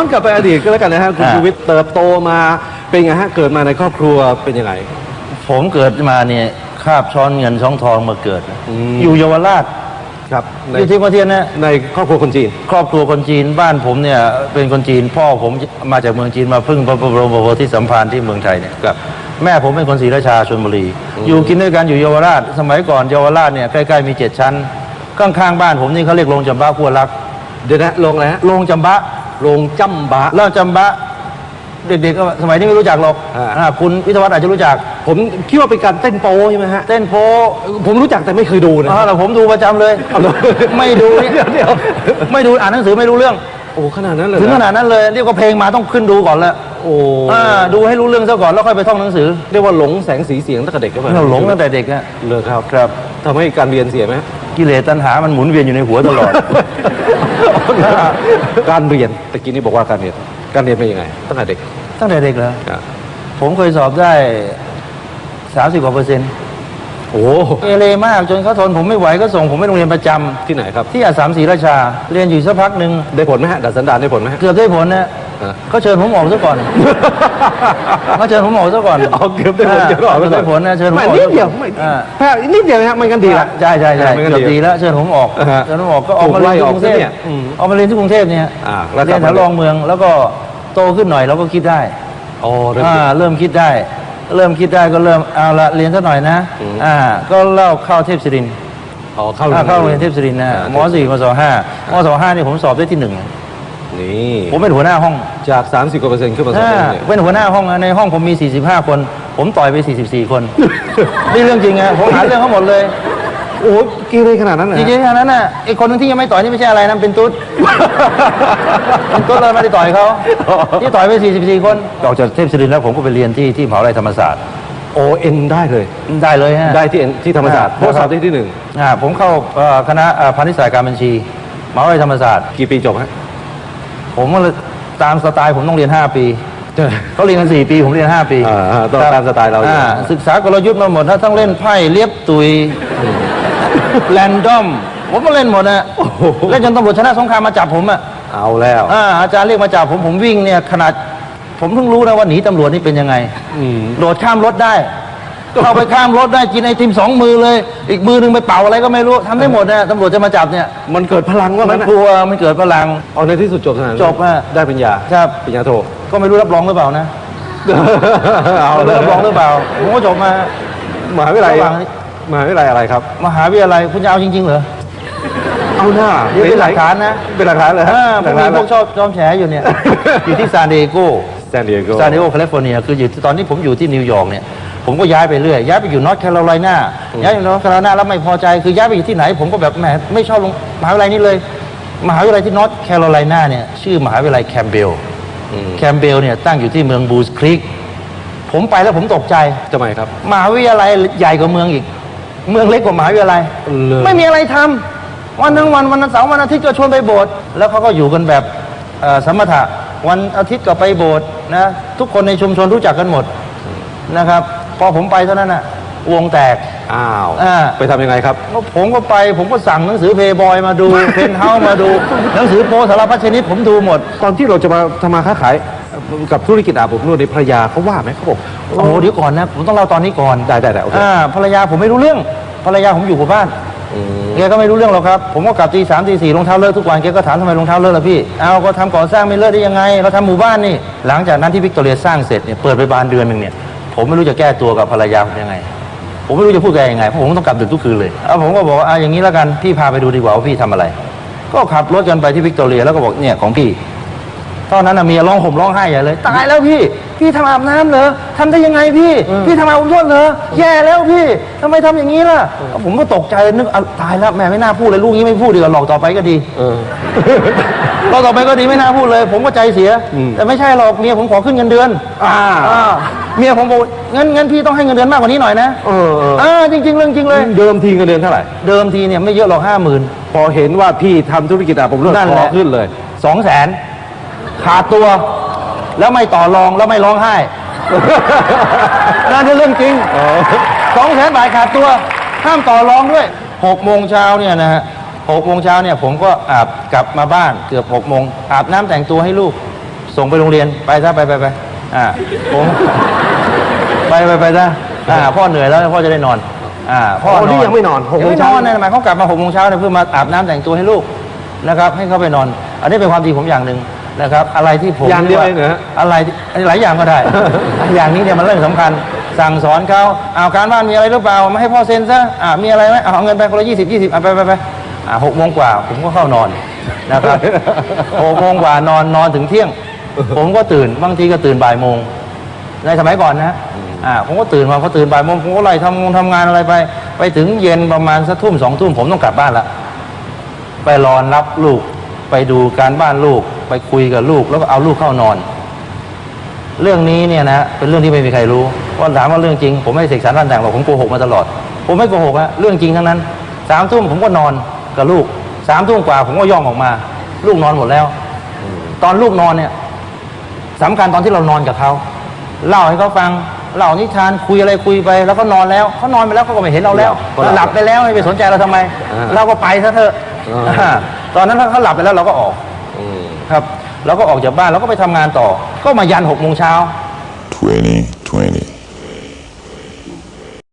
ย้อนกลับไปอดีตก็แล้วกันนะฮะคุณอ่าชูวิทย์เติบโตมาเป็นไงฮะเกิดมาในครอบครัวเป็นยังไง ผมเกิดมาเนี่ยคาบช้อนเงินช้องทองมาเกิดอืม อยู่เยาวราชครับในอยู่ที่ประเทศนะในครอบครัวคนจีน ครอบครัวคนจีนบ้านผมเนี่ยเป็นคนจีนพ่อผมมาจากเมืองจีนมาพึ่งพระบรมโพธิสัมภารที่เมืองไทยเนี่ยครับ แม่ผมเป็นคนศรีราชาชลบุรีอืมอยู่กินด้วยกันอยู่เยาวราช สมัยก่อนเยาวราชเนี่ยใกล้ๆมีเจ็ดชั้นข้างๆบ้านผมนี่เขาเรียกโรงจำบะพัวรัก เดี๋ยวนะลงอะไรฮะโรงจำบะ โรงจำบะ เล่าจำบะ เด็กๆก็สมัยนี้ไม่รู้จักหรอกอ่า อ่าคุณวิทยาวัฒน์อาจจะรู้จัก ผมคิดว่าเป็นการเต้นโป๊ใช่ไหมฮะ เต้นโพผมรู้จักแต่ไม่เคยดูนะอ๋อแต่ผมดูประจำเลย เอาเลยไม่ดูนี่เดี๋ยวเดี๋ยว ไม่ดูอ่านหนังสือไม่รู้เรื่อง โอ้ขนาดนั้นเลยถึงขนะนาดนั้นเลยเรียกว่าเพลงมาต้องขึ้นดูก่อนแล้วโอ้อ่าดูให้รู้เรื่องซะก่อนแล้วค่อยไปท่องหนังสือเรียกว่าหลงแสงสีเสียงตั้งแต่เด็กก็ไปเราหลงตั้งแต่เด็กอะเลยครับครับทำให้การเรียนเสียไหมกิเลสตัณหามันหมุนเวียนอยู่ในหัวตลอด การเรียนตะกี้นี่บอกว่าการเรียน การเรียนเป็นยังไงตั้งแต่เด็กตั้งแต่เด็กเหรออะผมเคยสอบได้สามสิบกว่าเปอร์เซ็นต์โอ้เอเลมากจนเขาทนผมไม่ไหวก็ส่งผมไปโรงเรียนประจำที่ไหนครับ ที่อาสามศรีราชา เรียนอยู่สักพักหนึ่งได้ผลไหมฮะดัดสันดานได้ผลไหมฮะเกือบได้ผลนะ อะเขาเชิญผมออกซะก่อนเขาเชิญผมออกซะก่อนเอาเกือบได้ผลาเกือบออกเกือบได้ผลนะเชิญผมไม่ออกนิดซะเดียวก่อนไม่อ่าแค่นิดเดียวนะฮะไม่กันดีละใช่ใช่ใช่ไม่งั้นเกือบดีดีแล้วเชิญผมออกอ่าฮะเชิญผมออกก็ออกมาถูกไล่เรียนที่กรุงเทพออกซะเนี่ยอืมออกมาเรียนที่กรุงเทพเนี่ยอ่าแล้วเรียนกลับแถมาวรองเมืองแล้วก็โตขึ้นหน่อยเราก็คิดได้อ๋อเริ่มอ่าเริ่มคิดได้ เริ่มคิดได้ก็เริ่มเอาละเรียนสักหน่อยนะอืมอ่าก็เล่าเข้าเทพศิรินทร์อ๋อเข้าอ่าเข้าโรงเรียนเทพศิรินทร์นะอ่ามสี่มศห้ามศห้านี่ผมสอบได้ที่หนึ่ง นี่ผมเป็นหัวหน้าห้องจาก 30กว่าเปอร์เซ็นต์ขึ้นมาสองอ่าเปอร์เซ็นต์เนี่ย เป็นหัวหน้าห้องนะในห้องผมมี 45 คน ผมต่อยไป 44 คน นี่เรื่องจริงอะผมหาเรื่องเขาหมดเลย โอ้โหกีเลยขนาดนั้นเหรอจริงๆแค่นั้นน่ะไอ้คนหนึงที่ยังไม่ต่อยนี่ไม่ใช่อะไรนะเป็นตุ๊ด เป็นตุ๊ดเลยไม่ได้ต่อยเขาที่ต่อยไป 44 คนออกจากเทพศิรินทร์แล้วผมก็ไปเรียนที่ที่มหาวิทยาลัยธรรมศาสตร์โอเอ็นได้เลย ได้เลยฮะ ได้ที่ N ที่ธรรมศาสตร์อ่าเพราะสอบได้ที่หนึ่งอ่าผมเข้าเอ่อคณะเอ่อพาณิชยศาสตร์การบัญชีมหาวิทยาลัยธรรมศาสตร์ กี่ปีจบฮะ ผมก็เลยตามสไตล์ผมต้องเรียน 5 ปี เขาเรียนกัน 4 ปี ผมเรียน 5 ปีอ่าอ่าต้องคบตามสไตล์เราอยู่ อ่ศึกษากลยุทธ์มาหมดถ้าต้องเล่นไพ่เลียบตุยแรนดอม ผมก็เล่นหมดนะเล่นจนตำรวจชนะสงครามมาจับผมอะเอาแล้ว อ่าอาจารย์เรียกมาจับผมผมวิ่งเนี่ยขนาด ผมเพิ่งรู้นะว่าหนีตำรวจนี่เป็นยังไง อืม โดดข้ามรถได้ เข้าไปข้ามรถได้กินไอติมสองมือเลย อีกมือหนึ่งไปเป่าอะไรก็ไม่รู้ทำได้หมดนะตำรวจจะมาจับเนี่ยมันเกิดพลังว่ามังั้นนนะกลัวมันเกิดพลัง เอาในที่สุดจบขนาดนั้นจบฮะ ได้ปริญญาครับปริญญาโท ก็ไม่รู้รับรองหรือเปล่านะเอาไม่เลรู้ยรับรองหรือเปล่าผมก็จบมา มหาวิทยาลัยระหว่าง มหาวิทยาลัยอะไรครับ มหาวิทยาลัยคุณจะเอาจริงๆเหรอเอาหน้าเดี๋ยวเป็นหลักฐานนะเป็นหลักฐานเลยฮะอ่าผหลัมกมีฐานพวกชอบชอบแฉอยู่เนี่ยอยู่ที่ซานดิเอโก ซานดิเอโกซานดิเอโกแคลิฟอร์เนียคืออยู่ที่ตอนที่ผมอยู่ที่นิวยอร์กเนี่ย ผมก็ย้ายไปเรื่อยย้ายไปอยู่นอร์ทแคโรไลนาย้ายอยู่นอร์ทแคโรไลนาแล้วไม่พอใจคือย้ายไปอยู่ที่ไหน ผมก็แบบแหมไม่ชอบลงมหาวิทยาลัยนี้เลย มหาวิทยาลัยที่นอร์ทแคโรไลนาเนี่ยชื่อมหาวิทยาลัยแคมเบลอืมแคมเบลเนี่ยตั้งอยู่ที่เมืองบูสครีกผมไปแล้วผมตกใจทำไมครับมหาวิทยาลัยใหญ่กว่าเมืองอีก เมืองเล็กกว่ามหาวิทยาลัยเลยไม่มีอะไรทำวันทั้งวันวันเสาร์วันอาทิตย์ก็ชวนไปโบสถ์แล้วเขาก็อยู่กันแบบเอ่อสมถะวันอาทิตย์ก็ไปโบสถ์นะทุกคนในชุมชนรู้จักกันหมดนะครับ พอผมไปเท่านั้นน่ะ วงแตก อ้าว อ่า ไปทำยังไงครับแล้วผมก็ไปผมก็สั่งหนังสือเพย์บอยมาดู เพนเฮามาดู หนังสือโพสารพัดชนิดผมดูหมด ตอนที่เราจะมาทำมาค้าขายกับธุรกิจอาบอบนวดในภรรยาเขาว่าไหมเขาบอกโอ้โหเดี๋ยวก่อนนะ ผมต้องเล่าตอนนี้ก่อน ได้ได้ได้โอเคอ่าภรรยาผมไม่รู้เรื่อง ภรรยาผมอยู่กับบ้านอืมแกก็ไม่รู้เรื่องหรอกครับ ผมก็กลับตีสามตีสี่รองเท้าเลอะทุกวันแกก็ถามทำไมรองเท้าเลอะล่ะพี่ เอาก็ทำก่อสร้างไม่เลอะได้ยังไง เราทำหมู่บ้านนี่ หลังจากนั้นที่วิกตอเรียสร้างเสร็จเนี่ยเปิดไปบานเดือนหนึ่งเนี่ย ผมไม่รู้จะแก้ตัวกับภรรยาผมยังไง ผมไม่รู้จะพูดแกยังไงเพราะผมต้องกลับดึกทุกคืนเลยเอาผมก็บอกว่าอะอย่างนี้แล้วกันพี่พาไปดูดีกว่าว่าพี่ทำอะไร ก็ขับรถกันไปที่วิกตอเรียแล้วก็บอกเนี่ยของพี่ ตอนนั้นน่ะเมียร้องห่มร้องไห้ใหญ่เลย ตายแล้วพี่พี่ทำอาบน้ำเหรอทำได้ยังไงพี่ พี่ทำอาบน้ำเหรอแย่แล้วพี่ทำไมทำอย่างนี้ล่ะ ผมก็ตกใจนึกอะตายแล้วแม่ไม่น่าพูดเลยลูกนี้ไม่พูดดีกว่าหลอกต่อไปก็ดีเออหลอกต่อไปก็ดีไม่น่าพูดเลย ผมก็ใจเสียอืมแต่ไม่ใช่หรอกเมียผมขอขึ้นเงินเดือนอ่าอ่าเมียผมบอกงั้นงั้นพี่ต้องให้เงินเดือนมากกว่านี้หน่อยนะเออเอออ่าจริงๆเรื่องจริงเลยเดิมทีเงินเดือนเท่าไหร่เดิมทีเนี่ยไม่เยอะหรอกห้าหมื่นพอเห็นว่าพี่ทำธุรกิจอาบอบนวดนั่นขแหอละขึ้นเลยสองแสน ขาดตัว แล้วไม่ต่อรองแล้วไม่ร้องไห้ นั่นคือเรื่องจริงสองแสนบาทขาดตัว ห้ามต่อรองด้วยหกโมงเช้าเนี่ยนะฮะหกโมงเช้าเนี่ยผมก็อาบกลับมาบ้านเกือบหกโมงอาบน้ำแต่งตัวให้ลูก ส่งไปโรงเรียนไปซะไปไปไปอ่าผมไปไปไปซะอ่าพ่อเหนื่อยแล้วพ่อจะได้นอนอ่าพ่อโอ้นนี่อนยังไม่นอนหกโมงเช้ายังไม่นอนนะหมายเขากลับมาหกโมงเช้าเนี่ยเพื่อมาอาบน้ำแต่งตัวให้ลูกนะครับ ให้เขาไปนอน อันนี้เป็นความดีผมอย่างหนึ่ง นะครับ อะไรที่ผมอย่างเดียวเองเหรอฮะอะไรที่หลายอย่างก็ได้ อย่างนี้เนี่ยมันเรื่องสำคัญ สั่งสอนเขาเอาการบ้านมีอะไรหรือเปล่ามาให้พ่อเซ็นซะอ่ามีอะไรไหมเอาเงินไปคนละยี่สิบยี่สิบไปไปไปอ่าหกโมงกว่า ผมก็เข้านอนนะครับหกโมงกว่านอนนอนถึงเที่ยง ผมก็ตื่นบางทีก็ตื่นบ่ายโมงในสมัยก่อนนะอ่าผมก็ตื่นมาพอตื่นบ่ายโมงผมก็ไล่ทำงงทำงานอะไรไป ไปถึงเย็นประมาณสักทุ่มสองทุ่มผมต้องกลับบ้านละไปรอรับลูกไปดูการบ้านลูก ไปคุยกับลูกแล้วก็เอาลูกเข้านอน เรื่องนี้เนี่ยนะเป็นเรื่องที่ไม่มีใครรู้ว่าถามว่าเรื่องจริง ผมไม่ได้เสกสรรพันแต่งหรอกผมโกหกมาตลอด ผมไม่โกหกอะเรื่องจริงทั้งนั้นสามทุ่มผมก็นอนกับลูกสามทุ่มกว่าผมก็ย่องออกมา ลูกนอนหมดแล้ว ตอนลูกนอนเนี่ยสำคัญตอนที่เรานอนกับเขาเล่าให้เขาฟังเล่านิทานคุยอะไรคุยไปแล้วก็นอนแล้วเขานอนไปแล้วเขาก็ไม่เห็นเราแล้วก็หลับหลับไปแล้วไม่ไปสนใจเราทำไมอ่าเราก็ไปซะเถอะอ่าตอนนั้นถ้าเขาหลับไปแล้วเราก็ออกอืม ครับเราก็ออกจากบ้านเราก็ไปทำงานต่อ ก็มายันหกโมงเช้า 2020.